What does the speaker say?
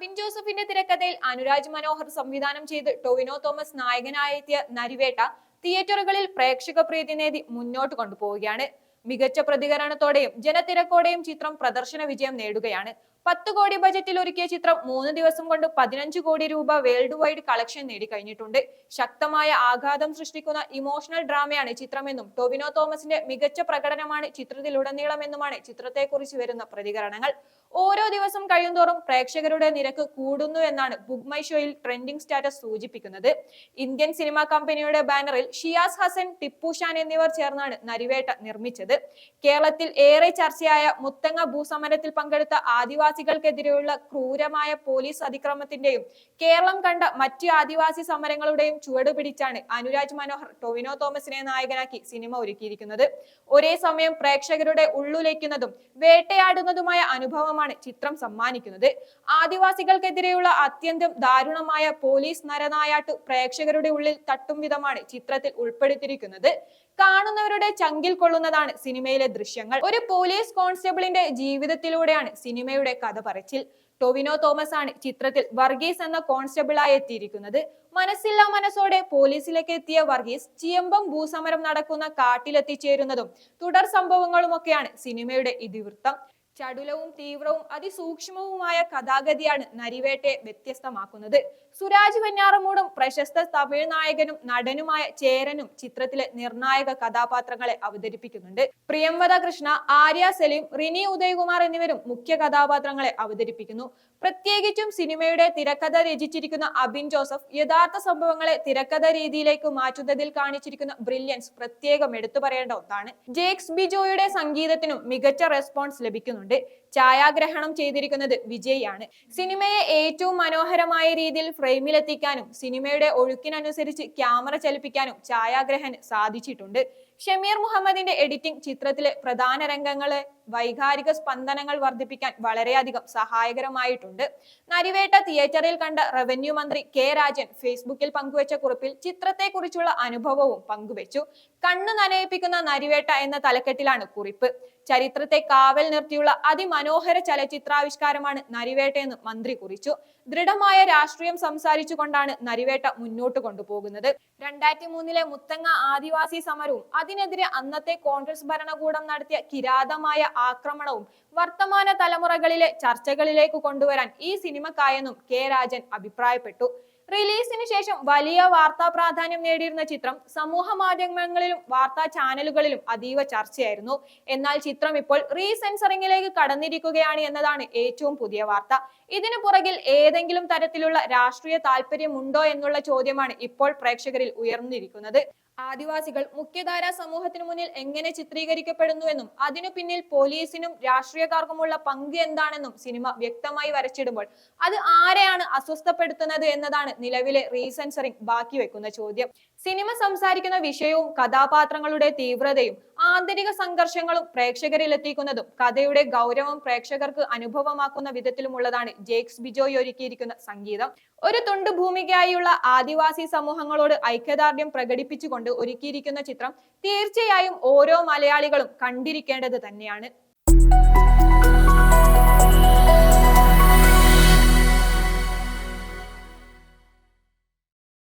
അബിൻ ജോസഫിന്റെ തിരക്കഥയിൽ അനുരാജ് മനോഹർ സംവിധാനം ചെയ്ത് ടൊവിനോ തോമസ് നായകനായെത്തിയ നരിവേട്ട തിയേറ്ററുകളിൽ പ്രേക്ഷക പ്രീതി നേടി മുന്നോട്ട് കൊണ്ടുപോവുകയാണ്. മികച്ച പ്രതികരണത്തോടെയും ജനത്തിരക്കോടെയും ചിത്രം പ്രദർശന വിജയം നേടുകയാണ്. പത്ത് കോടി ബജറ്റിൽ ഒരുക്കിയ ചിത്രം മൂന്ന് ദിവസം കൊണ്ട് പതിനഞ്ച് കോടി രൂപ വേൾഡ് വൈഡ് കളക്ഷൻ നേടിക്കഴിഞ്ഞിട്ടുണ്ട്. ശക്തമായ ആഘാതം സൃഷ്ടിക്കുന്ന ഇമോഷണൽ ഡ്രാമയാണ് ചിത്രമെന്നും ടൊവിനോ തോമസിന്റെ മികച്ച പ്രകടനമാണ് ചിത്രത്തിലുടനീളമെന്നുമാണ് ചിത്രത്തെക്കുറിച്ച് വരുന്ന പ്രതികരണങ്ങൾ. ഓരോ ദിവസം കഴിയുന്തോറും പ്രേക്ഷകരുടെ നിരക്ക് കൂടുന്നു എന്നാണ് ബുക്ക് മൈ ഷോയിൽ ട്രെൻഡിംഗ് സ്റ്റാറ്റസ് സൂചിപ്പിക്കുന്നത്. ഇന്ത്യൻ സിനിമാ കമ്പനിയുടെ ബാനറിൽ ഷിയാസ് ഹസൻ ടിപ്പു ഷാൻ എന്നിവർ ചേർന്നാണ് നരിവേട്ട നിർമ്മിച്ചത്. കേരളത്തിൽ ഏറെ ചർച്ചയായ മുത്തങ്ങ ഭൂസമരത്തിൽ പങ്കെടുത്ത ആദിവാസികൾക്കെതിരെയുള്ള ക്രൂരമായ പോലീസ് അതിക്രമത്തിന്റെയും കേരളം കണ്ട മറ്റ് ആദിവാസി സമരങ്ങളുടെയും ചുവടുപിടിച്ചാണ് അനുരാജ് മനോഹർ ടൊവിനോ തോമസിനെ നായകനാക്കി സിനിമ ഒരുക്കിയിരിക്കുന്നത്. ഒരേ സമയം പ്രേക്ഷകരുടെ ഉള്ളുലയ്ക്കുന്നതും വേട്ടയാടുന്നതുമായ അനുഭവമാണ് ചിത്രം സമ്മാനിക്കുന്നത്. ആദിവാസികൾക്കെതിരെയുള്ള അത്യന്തം ദാരുണമായ പോലീസ് നരനായാട്ട് പ്രേക്ഷകരുടെ ഉള്ളിൽ തട്ടും വിധമാണ് ചിത്രത്തിൽ ഉൾപ്പെടുത്തിയിരിക്കുന്നത്. കാണുന്നവരുടെ ചങ്കിൽ കൊള്ളുന്നതാണ് സിനിമയിലെ ദൃശ്യങ്ങൾ. ഒരു പോലീസ് കോൺസ്റ്റബിളിന്റെ ജീവിതത്തിലൂടെയാണ് സിനിമയുടെ കഥ പറച്ചിൽ. ടൊവിനോ തോമസ് ആണ് ചിത്രത്തിൽ വർഗീസ് എന്ന കോൺസ്റ്റബിളായി എത്തിയിരിക്കുന്നത്. മനസ്സില്ലാ മനസ്സോടെ പോലീസിലേക്ക് എത്തിയ വർഗീസ് ചിയമ്പം ഭൂസമരം നടക്കുന്ന കാട്ടിലെത്തിച്ചേരുന്നതും തുടർ സംഭവങ്ങളുമൊക്കെയാണ് സിനിമയുടെ ഇതിവൃത്തം. ചടുലവും തീവ്രവും അതിസൂക്ഷ്മവുമായ കഥാഗതിയാണ് നരിവേട്ടയെ വ്യത്യസ്തമാക്കുന്നത്. സുരാജ് വെഞ്ഞാറമൂടും പ്രശസ്ത തമിഴ് നായകനും നടനുമായ ചേരനും ചിത്രത്തിലെ നിർണായക കഥാപാത്രങ്ങളെ അവതരിപ്പിക്കുന്നുണ്ട്. പ്രിയംവദ കൃഷ്ണ ആര്യ സലീം റിനി ഉദയകുമാർ എന്നിവരും മുഖ്യ കഥാപാത്രങ്ങളെ അവതരിപ്പിക്കുന്നു. പ്രത്യേകിച്ചും സിനിമയുടെ തിരക്കഥ രചിച്ചിരിക്കുന്ന അബിൻ ജോസഫ് യഥാർത്ഥ സംഭവങ്ങളെ തിരക്കഥ രീതിയിലേക്ക് മാറ്റുന്നതിൽ കാണിച്ചിരിക്കുന്ന ബ്രില്യൻസ് പ്രത്യേകം എടുത്തു പറയേണ്ട ഒന്നാണ്. ജേക്സ് ബിജോയുടെ സംഗീതത്തിനും മികച്ച റെസ്പോൺസ് ലഭിക്കുന്നുണ്ട്. ഛായാഗ്രഹണം ചെയ്തിരിക്കുന്നത് വിജയാണ്. സിനിമയെ ഏറ്റവും മനോഹരമായ രീതിയിൽ ഫ്രെയിമിലെത്തിക്കാനും സിനിമയുടെ ഒഴുക്കിനനുസരിച്ച് ക്യാമറ ചലിപ്പിക്കാനും ഛായാഗ്രഹന് സാധിച്ചിട്ടുണ്ട്. ഷമീർ മുഹമ്മദിന്റെ എഡിറ്റിംഗ് ചിത്രത്തിലെ പ്രധാന രംഗങ്ങളെ വൈകാരിക സ്പന്ദനങ്ങൾ വർദ്ധിപ്പിക്കാൻ വളരെയധികം സഹായകരമായിട്ടുണ്ട്. നരിവേട്ട തിയേറ്ററിൽ കണ്ട റവന്യൂ മന്ത്രി കെ രാജൻ ഫേസ്ബുക്കിൽ പങ്കുവച്ച കുറിപ്പിൽ ചിത്രത്തെക്കുറിച്ചുള്ള അനുഭവവും പങ്കുവച്ചു. കണ്ണു നനയിപ്പിക്കുന്ന നരിവേട്ട എന്ന തലക്കെട്ടിലാണ് കുറിപ്പ്. ചരിത്രത്തെ കാവൽ നിർത്തിയുള്ള അതിമനോഹര ചലച്ചിത്രാവിഷ്കാരമാണ് നരിവേട്ട എന്ന് മന്ത്രി കുറിച്ചു. ദൃഢമായ രാഷ്ട്രീയം സംസാരിച്ചുകൊണ്ടാണ് നരിവേട്ട മുന്നോട്ട് കൊണ്ടുപോകുന്നത്. രണ്ടായിരത്തി മൂന്നിലെ മുത്തങ്ങ ആദിവാസി സമരവും അതിനെതിരെ അന്നത്തെ കോൺഗ്രസ് ഭരണകൂടം നടത്തിയ കിരാതമായ ആക്രമണവും വർത്തമാന തലമുറകളിലെ ചർച്ചകളിലേക്ക് കൊണ്ടുവരാൻ ഈ സിനിമക്കായെന്നും കെ രാജൻ അഭിപ്രായപ്പെട്ടു. റിലീസിന് ശേഷം വലിയ വാർത്താ പ്രാധാന്യം നേടിയിരുന്ന ചിത്രം സമൂഹ മാധ്യമങ്ങളിലും വാർത്താ ചാനലുകളിലും അതീവ ചർച്ചയായിരുന്നു. എന്നാൽ ചിത്രം ഇപ്പോൾ റീസെൻസറിംഗിലേക്ക് കടന്നിരിക്കുകയാണ് എന്നതാണ് ഏറ്റവും പുതിയ വാർത്ത. ഇതിനു പുറകിൽ ഏതെങ്കിലും തരത്തിലുള്ള രാഷ്ട്രീയ താല്പര്യമുണ്ടോ എന്നുള്ള ചോദ്യമാണ് ഇപ്പോൾ പ്രേക്ഷകരിൽ ഉയർന്നിരിക്കുന്നത്. ആദിവാസികൾ മുഖ്യധാരാ സമൂഹത്തിനു മുന്നിൽ എങ്ങനെ ചിത്രീകരിക്കപ്പെടുന്നുവെന്നും അതിനു പിന്നിൽ പോലീസിനും രാഷ്ട്രീയക്കാർക്കുമുള്ള പങ്ക് എന്താണെന്നും സിനിമ വ്യക്തമായി വരച്ചിടുമ്പോൾ അത് ആരെയാണ് അസ്വസ്ഥപ്പെടുത്തുന്നത് എന്നതാണ് നിലവിലെ റീസെൻസറിംഗ് ബാക്കി വെക്കുന്ന ചോദ്യം. സിനിമ സംസാരിക്കുന്ന വിഷയവും കഥാപാത്രങ്ങളുടെ തീവ്രതയും ആന്തരിക സംഘർഷങ്ങളും പ്രേക്ഷകരിൽ എത്തിക്കുന്നതും കഥയുടെ ഗൗരവം പ്രേക്ഷകർക്ക് അനുഭവമാക്കുന്ന വിധത്തിലുമുള്ളതാണ് ജേക്സ് ബിജോയ് ഒരുക്കിയിരിക്കുന്ന സംഗീതം. ഒരു തുണ്ട് ഭൂമികയായുള്ള ആദിവാസി സമൂഹങ്ങളോട് ഐക്യദാർഢ്യം പ്രകടിപ്പിച്ചുകൊണ്ട് ഒരുക്കിയിരിക്കുന്ന ചിത്രം തീർച്ചയായും ഓരോ മലയാളികളും കണ്ടിരിക്കേണ്ടത് തന്നെയാണ്.